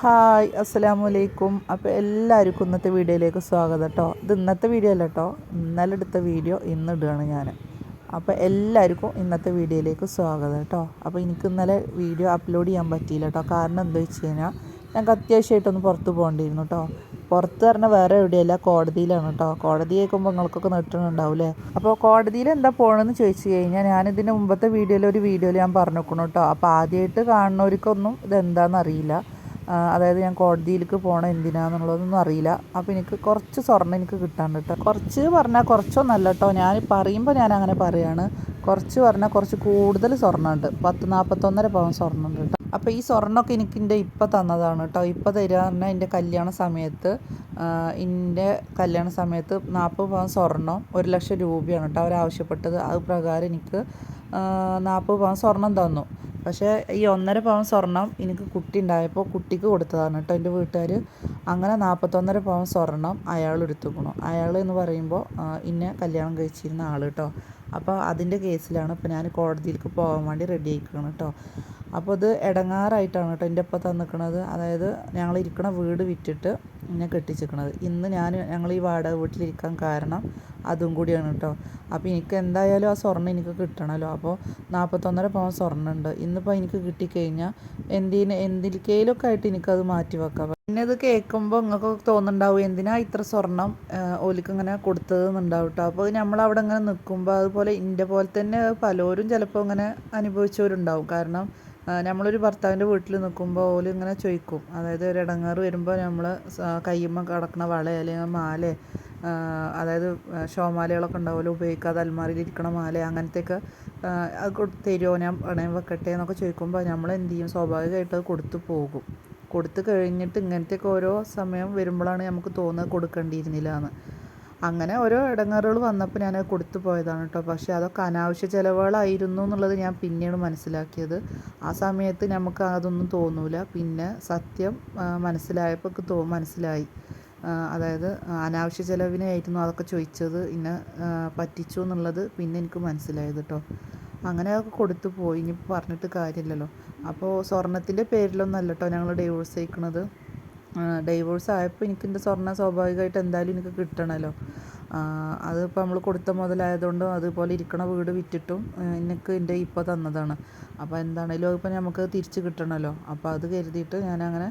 Hi അസ്സലാമു അലൈക്കും അപ്പോൾ എല്ലാവർക്കും ഇന്നത്തെ വീഡിയോയിലേക്ക് സ്വാഗതം കേട്ടോ ഇത് ഇന്നത്തെ വീഡിയോ അല്ല കേട്ടോ ഇന്നലെ എടുത്ത വീഡിയോ ഇന്ന് ഇടുകയാണ് ഞാൻ അപ്പോൾ എല്ലാവർക്കും ഇന്നത്തെ വീഡിയോയിലേക്ക് സ്വാഗതം കേട്ടോ അപ്പോൾ എനിക്ക് ഇന്നലെ വീഡിയോ അപ്ലോഡ് ചെയ്യാൻ പറ്റിയില്ല കേട്ടോ കാരണം എന്താ വെച്ച് കഴിഞ്ഞാൽ ഞങ്ങൾക്ക് അത്യാവശ്യമായിട്ടൊന്ന് പുറത്ത് പോകേണ്ടിയിരുന്നു കേട്ടോ പുറത്ത് പറഞ്ഞാൽ വേറെ എവിടെയല്ല കോടതിയിലാണ് കേട്ടോ കോടതി കേൾക്കുമ്പോൾ നിങ്ങൾക്കൊക്കെ നെട്ടുന്നുണ്ടാവില്ലേ അപ്പോൾ കോടതിയിൽ എന്താ പോകണമെന്ന് ചോദിച്ചു കഴിഞ്ഞാൽ ഞാനിതിന്റെ മുമ്പത്തെ വീഡിയോയിൽ ഒരു വീഡിയോയിൽ ഞാൻ പറഞ്ഞു നോക്കണം കേട്ടോ അപ്പോൾ ആദ്യമായിട്ട് കാണുന്നവർക്കൊന്നും ഇതെന്താണെന്ന് അറിയില്ല. അതായത് ഞാൻ കോടതിയിലേക്ക് പോകണം എന്തിനാന്നുള്ളതൊന്നും അറിയില്ല. അപ്പോൾ എനിക്ക് കുറച്ച് സ്വർണം എനിക്ക് കിട്ടാണ്ട് കേട്ടോ കുറച്ച് പറഞ്ഞാൽ കുറച്ചൊന്നല്ല കേട്ടോ ഞാൻ പറയുമ്പോൾ ഞാൻ അങ്ങനെ പറയാണ്. കുറച്ച് പറഞ്ഞാൽ കുറച്ച് കൂടുതൽ സ്വർണമുണ്ട് പത്ത് നാൽപ്പത്തൊന്നര പവൻ സ്വർണമുണ്ട് കേട്ടോ അപ്പോൾ ഈ സ്വർണമൊക്കെ എനിക്ക് എന്റെ ഇപ്പം തന്നതാണ് കേട്ടോ ഇപ്പം തരിക പറഞ്ഞാൽ എന്റെ കല്യാണ സമയത്ത് എന്റെ കല്യാണ സമയത്ത് നാൽപ്പത് പവൻ സ്വർണം ഒരു ലക്ഷം രൂപയാണ് കേട്ടോ അവരാവശ്യപ്പെട്ടത്. അത് പ്രകാരം എനിക്ക് നാൽപ്പത് പവൻ സ്വർണം തന്നു. പക്ഷേ ഈ ഒന്നര പവൻ സ്വർണം എനിക്ക് കുട്ടി ഉണ്ടായപ്പോൾ കുട്ടിക്ക് കൊടുത്തതാണ് കേട്ടോ എന്റെ വീട്ടുകാർ അങ്ങനെ നാൽപ്പത്തൊന്നര പവൻ സ്വർണം അയാൾ എടുത്തുക്കണു. അയാൾ എന്ന് പറയുമ്പോൾ ഇന്നെ കല്യാണം കഴിച്ചിരുന്ന ആൾ കേട്ടോ. അപ്പോൾ അതിന്റെ കേസിലാണ് ഇപ്പോൾ ഞാൻ കോടതിയിലേക്ക് പോകാൻ വേണ്ടി റെഡി ആയിക്കണം കേട്ടോ. അപ്പോൾ ഇത് ഇടങ്ങാറായിട്ടാണ് കേട്ടോ എന്റെ ഒപ്പം തന്നിക്കണത്. അതായത് ഞങ്ങൾ ഇരിക്കുന്ന വീട് വിറ്റിട്ട് എന്നെ കെട്ടിച്ചിരിക്കണത് ഇന്ന് ഞാൻ ഞങ്ങൾ ഈ വാടക വീട്ടിലിരിക്കാൻ കാരണം അതും കൂടിയാണ് കേട്ടോ അപ്പോൾ എനിക്ക് എന്തായാലും ആ സ്വർണം എനിക്ക് കിട്ടണമല്ലോ അപ്പോൾ നാൽപ്പത്തൊന്നര പവൻ സ്വർണമുണ്ട് ഇന്നിപ്പോൾ എനിക്ക് കിട്ടിക്കഴിഞ്ഞാൽ എന്തിന് എന്തിലേക്കയിലൊക്കെ ആയിട്ട് എനിക്കത് മാറ്റി വെക്കാം. പിന്നെ ഇത് കേൾക്കുമ്പോൾ നിങ്ങൾക്ക് തോന്നുന്നുണ്ടാവും എന്തിനാ ഇത്ര സ്വർണം ഓലിക്ക് ഇങ്ങനെ കൊടുത്തതെന്നുണ്ടാവും കേട്ടോ അപ്പോൾ നമ്മൾ അവിടെ ഇങ്ങനെ നിൽക്കുമ്പോൾ അതുപോലെ ഇന്റെ പോലെ തന്നെ പലരും ചിലപ്പോൾ ഇങ്ങനെ അനുഭവിച്ചവരുണ്ടാവും. കാരണം നമ്മളൊരു ഭർത്താവിന്റെ വീട്ടിൽ നിൽക്കുമ്പോൾ ഓൽ ഇങ്ങനെ ചോദിക്കും. അതായത് ഒരു ഇടങ്ങാറ് വരുമ്പോൾ നമ്മൾ കയ്യുമ്മ കിടക്കണ വള അല്ലെങ്കിൽ മാല അതായത് ഷോമാലകളൊക്കെ ഉണ്ടാവുമല്ലോ ഉപയോഗിക്കാതെ അൽമാരിയിൽ ഇരിക്കണ മാല അങ്ങനത്തെയൊക്കെ അത് തരുമോ? ഞാൻ പണയം വെക്കട്ടെ എന്നൊക്കെ ചോദിക്കുമ്പോൾ നമ്മൾ എന്ത് ചെയ്യും? സ്വാഭാവികമായിട്ട് അത് കൊടുത്തു പോകും. കൊടുത്തു കഴിഞ്ഞിട്ട് ഇങ്ങനത്തെയൊക്കെ ഓരോ സമയം വരുമ്പോഴാണ് നമുക്ക് തോന്നുന്നത് കൊടുക്കേണ്ടിയിരുന്നില്ല എന്ന്. അങ്ങനെ ഓരോ ഇടങ്ങറുകൾ വന്നപ്പോൾ ഞാൻ കൊടുത്തു പോയതാണ് കേട്ടോ. പക്ഷേ അതൊക്കെ അനാവശ്യ ചിലവുകളായിരുന്നു എന്നുള്ളത് ഞാൻ പിന്നീട് മനസ്സിലാക്കിയത്. ആ സമയത്ത് നമുക്ക് അതൊന്നും തോന്നൂല. പിന്നെ സത്യം മനസ്സിലായപ്പോൾ തോ മനസ്സിലായി. അതായത് അനാവശ്യ ചിലവിനായിരുന്നു അതൊക്കെ ചോദിച്ചത്. ഇന്നെ പറ്റിച്ചു എന്നുള്ളത് പിന്നെ എനിക്ക് മനസ്സിലായത് കേട്ടോ. അങ്ങനെ അതൊക്കെ കൊടുത്തു പോയി. ഇനി പറഞ്ഞിട്ട് കാര്യമില്ലല്ലോ. അപ്പോൾ സ്വർണത്തിന്റെ പേരിലൊന്നല്ല കേട്ടോ ഞങ്ങൾ ഡൈവോഴ്സ് ചെയ്യിക്കണത് ഡൈവോഴ്സ് ആയപ്പോൾ എനിക്ക് എന്റെ സ്വർണം സ്വാഭാവികമായിട്ട് എന്തായാലും എനിക്ക് കിട്ടണമല്ലോ അതിപ്പോൾ നമ്മൾ കൊടുത്ത മുതലായതുകൊണ്ട് അതുപോലെ ഇരിക്കണ വീട് വിറ്റിട്ടും എനിക്ക് എന്റെ ഇപ്പോൾ തന്നതാണ്. അപ്പോൾ എന്താണേലും ഇപ്പോൾ നമുക്ക് തിരിച്ച് കിട്ടണമല്ലോ അപ്പോൾ അത് കരുതിയിട്ട് അങ്ങനെ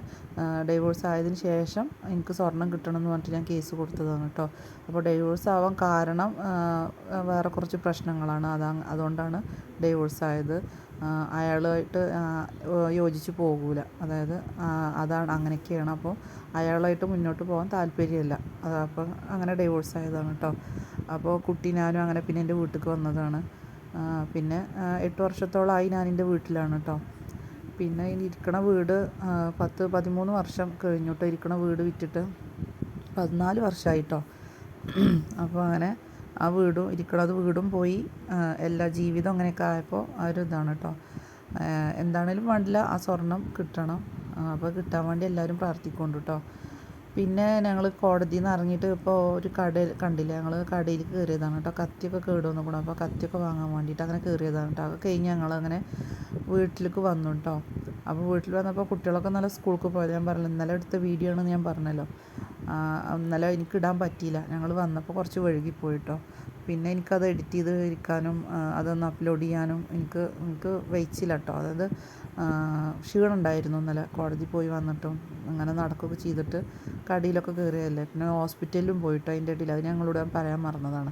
ഡൈവോഴ്സ് ആയതിന് ശേഷം എനിക്ക് സ്വർണം കിട്ടണം എന്ന് പറഞ്ഞിട്ട് ഞാൻ കേസ് കൊടുത്തതാണ് കേട്ടോ അപ്പോൾ ഡൈവോഴ്സ് ആവാൻ കാരണം വേറെ കുറച്ച് പ്രശ്നങ്ങളാണ്. അതാ അതുകൊണ്ടാണ് ഡൈവോഴ്സ് ആയത്. അയാളുമായിട്ട് യോജിച്ച് പോകൂല. അതായത് അതാണ് അങ്ങനെയൊക്കെയാണ്. അപ്പോൾ അയാളുമായിട്ട് മുന്നോട്ട് പോകാൻ താല്പര്യമില്ല. അതപ്പോൾ അങ്ങനെ ഡൈവോഴ്സ് ആയതാണ്. കേട്ടോ. അപ്പോൾ കുട്ടി ഞാനും അങ്ങനെ പിന്നെ എന്റെ വീട്ടിലേക്ക് വന്നതാണ്. പിന്നെ എട്ട് വർഷത്തോളമായി ഞാൻ എന്റെ വീട്ടിലാണ് കേട്ടോ പിന്നെ ഇനി ഇരിക്കണ വീട് പത്ത് പതിമൂന്ന് വർഷം കഴിഞ്ഞിട്ട് ഇരിക്കണ വീട് വിറ്റിട്ട് പതിനാല് വർഷമായിട്ടോ അപ്പോൾ അങ്ങനെ ആ വീടും ഇരിക്കണത് വീടും പോയി എല്ലാ ജീവിതം അങ്ങനെയൊക്കെ ആയപ്പോൾ ആ ഒരു ഇതാണ് കേട്ടോ എന്താണേലും വേണ്ടില്ല ആ സ്വർണം കിട്ടണം. അപ്പോൾ കിട്ടാൻ വേണ്ടി എല്ലാവരും പ്രാർത്ഥിക്കൊണ്ട് കേട്ടോ പിന്നെ ഞങ്ങൾ കോടതിയിൽ നിന്ന് ഇറങ്ങിയിട്ട് ഇപ്പോൾ ഒരു കട കണ്ടില്ല? ഞങ്ങൾ കടയിൽ കയറിയതാണ് കേട്ടോ. കത്തിയൊക്കെ കേട്. വന്നു അപ്പോൾ കത്തിയൊക്കെ വാങ്ങാൻ വേണ്ടിയിട്ട് അങ്ങനെ കയറിയതാണ് കേട്ടോ. അത് കഴിഞ്ഞ് ഞങ്ങളങ്ങനെ വീട്ടിലേക്ക് വന്നു കേട്ടോ. അപ്പോൾ വീട്ടിൽ വന്നപ്പോൾ കുട്ടികളൊക്കെ നല്ല സ്കൂൾക്ക് പോയത്. ഞാൻ പറഞ്ഞു ഇന്നലെ എടുത്ത വീഡിയോ ആണെന്ന് ഞാൻ പറഞ്ഞല്ലോ. ഇന്നലെ എനിക്ക് ഇടാൻ പറ്റിയില്ല. ഞങ്ങൾ വന്നപ്പോൾ കുറച്ച് വഴുകിപ്പോയി കേട്ടോ. പിന്നെ എനിക്കത് എഡിറ്റ് ചെയ്ത് ഇരിക്കാനും അതൊന്ന് അപ്ലോഡ് ചെയ്യാനും എനിക്ക് എനിക്ക് വെയിച്ചില്ല കേട്ടോ. അതായത് ആ, ക്ഷീണം ഉണ്ടായിരുന്നു ഇന്നലെ കോടതി പോയി വന്നിട്ടും അങ്ങനെ നടക്കുകയൊക്കെ ചെയ്തിട്ട് കടിയിലൊക്കെ കയറിയതല്ലേ. പിന്നെ ഹോസ്പിറ്റലിലും പോയിട്ടോ അതിന്റെ ഇടയിൽ. അത് ഞങ്ങളോട് പറയാൻ മറന്നതാണ്.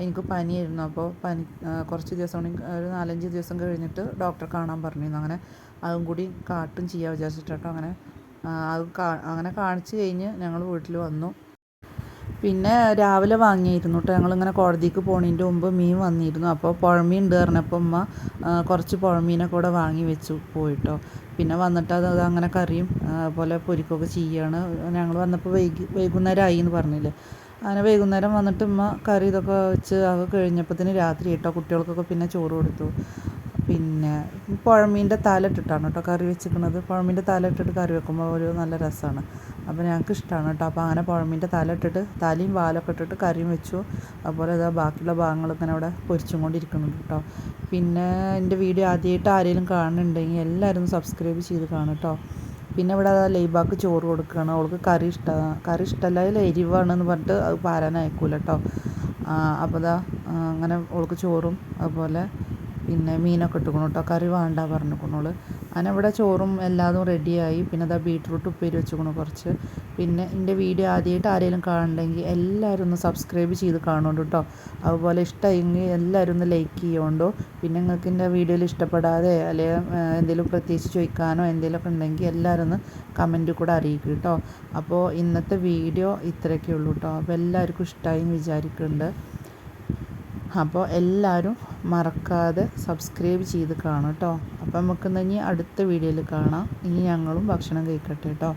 എനിക്ക് പനിയായിരുന്നു. അപ്പോൾ പനി കുറച്ച് ദിവസം ഒരു നാലഞ്ച് ദിവസം കഴിഞ്ഞിട്ട് ഡോക്ടർ കാണാൻ പറഞ്ഞിരുന്നു. അങ്ങനെ അതും കൂടി കാട്ടും ചെയ്യാൻ വിചാരിച്ചിട്ടോ അങ്ങനെ അത് അങ്ങനെ കാണിച്ച് കഴിഞ്ഞ് ഞങ്ങൾ വീട്ടിൽ വന്നു. പിന്നെ രാവിലെ വാങ്ങിയിരുന്നു കേട്ടോ ഞങ്ങളിങ്ങനെ കോടതിക്ക് പോണതിന്റെ മുമ്പ് മീൻ വന്നിരുന്നു. അപ്പോൾ പുഴമീൻ ഉണ്ട് പറഞ്ഞപ്പോൾ ഉമ്മ കുറച്ച് പുഴമീനൊക്കെ കൂടെ വാങ്ങി വെച്ചു പോയിട്ടോ. പിന്നെ വന്നിട്ട് അത് അങ്ങനെ കറിയും അതുപോലെ പോലെ പൊരിക്കുകയൊക്കെ ചെയ്യുകയാണ് ഞങ്ങൾ വന്നപ്പോൾ വൈകി വൈകുന്നേരം ആയി എന്ന് പറഞ്ഞില്ലേ. അങ്ങനെ വൈകുന്നേരം വന്നിട്ട് ഉമ്മ കറി ഇതൊക്കെ വെച്ച് അത് കഴിഞ്ഞപ്പോഴത്തേന് രാത്രി കേട്ടോ കുട്ടികൾക്കൊക്കെ പിന്നെ ചോറ് കൊടുത്തു. പിന്നെ പുഴമീന്റെ തല ഇട്ടിട്ടാണ് കേട്ടോ കറി വെച്ചിരിക്കുന്നത്. പുഴമീന്റെ തല ഇട്ടിട്ട് കറി വെക്കുമ്പോൾ ഒരു നല്ല രസമാണ്. അപ്പോൾ ഞങ്ങൾക്ക് ഇഷ്ടമാണ് കേട്ടോ. അപ്പോൾ അങ്ങനെ പുഴമീന്റെ തല ഇട്ടിട്ട് തലയും വാലൊക്കെ ഇട്ടിട്ട് കറിയും വെച്ചു. അതുപോലെ ഇതാ ബാക്കിയുള്ള ഭാഗങ്ങൾ ഇങ്ങനെ അവിടെ പൊരിച്ചും കൊണ്ടിരിക്കുന്നുണ്ട് കേട്ടോ. പിന്നെ എന്റെ വീഡിയോ ആദ്യമായിട്ട് ആരെങ്കിലും കാണുന്നുണ്ടെങ്കിൽ എല്ലാവരും സബ്സ്ക്രൈബ് ചെയ്ത് കാണും കേട്ടോ. പിന്നെ ഇവിടെ ലൈബാക്ക് ചോറ് കൊടുക്കുകയാണ്. അവൾക്ക് കറി ഇഷ്ടമാണ് കറി ഇഷ്ടമല്ല എരിവാണ് എന്ന് പറഞ്ഞിട്ട് അത് പാരാൻ അയക്കൂല കേട്ടോ. അപ്പോൾ അതാ അങ്ങനെ അവൾക്ക് ചോറും അതുപോലെ പിന്നെ മീനൊക്കെ ഇട്ടുക്കണം കേട്ടോ കറി വേണ്ട പറഞ്ഞിരിക്കണോൾ അങ്ങനെ ഇവിടെ ചോറും എല്ലാതും റെഡിയായി പിന്നെ അതാ ബീട്രൂട്ട് ഉപ്പേരി വെച്ചുകൊണ്ട് കുറച്ച്. പിന്നെ എന്റെ വീഡിയോ ആദ്യമായിട്ട് ആരെങ്കിലും കാണണമെങ്കിൽ എല്ലാവരും ഒന്ന് സബ്സ്ക്രൈബ് ചെയ്ത് കാണുന്നുണ്ട് കേട്ടോ അതുപോലെ ഇഷ്ടമെങ്കിൽ എല്ലാവരും ഒന്ന് ലൈക്ക് ചെയ്യുകൊണ്ടോ പിന്നെ നിങ്ങൾക്ക് എന്റെ വീഡിയോയിൽ ഇഷ്ടപ്പെടാതെ അല്ലെങ്കിൽ എന്തെങ്കിലും പ്രത്യേകിച്ച് ചോദിക്കാനോ എന്തെങ്കിലുമൊക്കെ ഉണ്ടെങ്കിൽ എല്ലാവരും ഒന്ന് കമന്റിൽ കൂടെ അറിയിക്കും കേട്ടോ അപ്പോൾ ഇന്നത്തെ വീഡിയോ ഇത്രയൊക്കെ ഉള്ളൂ കേട്ടോ അപ്പോൾ എല്ലാവർക്കും ഇഷ്ടമായി എന്ന് വിചാരിക്കുന്നുണ്ട് അപ്പോൾ എല്ലാവരും മറക്കാതെ സബ്സ്ക്രൈബ് ചെയ്ത് കാണും കേട്ടോ. അപ്പോൾ നമുക്ക് ഇനി അടുത്ത വീഡിയോയിൽ കാണാം. ഇനി ഞങ്ങളും ഭക്ഷണം കഴിക്കട്ടെ കേട്ടോ.